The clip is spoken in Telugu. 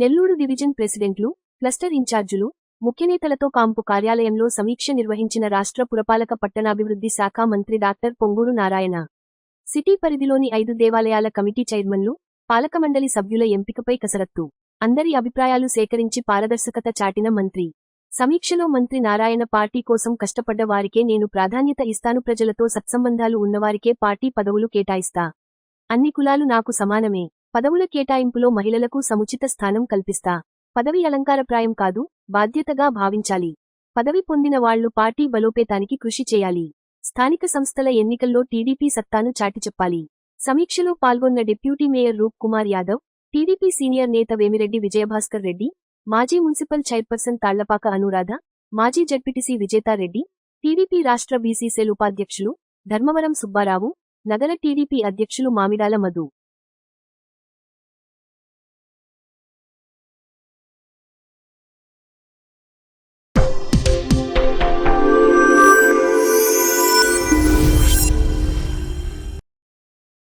నెల్లూరు డివిజన్ ప్రెసిడెంట్లు క్లస్టర్ ఇన్ఛార్జులు ముఖ్యనేతలతో కాంపు కార్యాలయంలో సమీక్ష నిర్వహించిన రాష్ట్ర పురపాలక పట్టణాభివృద్ధి శాఖ మంత్రి డాక్టర్ పొంగూరు నారాయణ. సిటీ పరిధిలోని ఐదు దేవాలయాల కమిటీ చైర్మన్లు పాలకమండలి సభ్యుల ఎంపికపై కసరత్తు. అందరి అభిప్రాయాలు సేకరించి పారదర్శకత చాటిన మంత్రి. సమీక్షలో మంత్రి నారాయణ పార్టీ కోసం కష్టపడ్డ వారికే నేను ప్రాధాన్యత ఇస్తాను ప్రజలతో సత్సంబంధాలు ఉన్నవారికే పార్టీ పదవులు కేటాయిస్తా. అన్ని కులాలు నాకు సమానమే. పదవుల కేటాయింపులో మహిళలకు సముచిత స్థానం కల్పిస్తా. పదవి అలంకారప్రాయం కాదు బాధ్యతగా భావించాలి. పదవి పొందిన వాళ్ళు పార్టీ బలోపేతానికి కృషి చేయాలి. స్థానిక సంస్థల ఎన్నికల్లో టీడీపీ సత్తాను చాటి చెప్పాలి. సమీక్షలో పాల్గొన్న deputy mayor Roop Kumar Yadav TDP senior నేత వేమిరెడ్డి విజయభాస్కర్ రెడ్డి మాజీ మున్సిపల్ చైర్పర్సన్ తాళ్ళపాక అనురాధ మాజీ జడ్పీటీసీ విజేతారెడ్డి టీడీపీ రాష్ట్ర బీసీ సెల్ ఉపాధ్యక్షులు ధర్మవరం సుబ్బారావు నగర టీడీపీ అధ్యక్షులు మామిడాల మధు.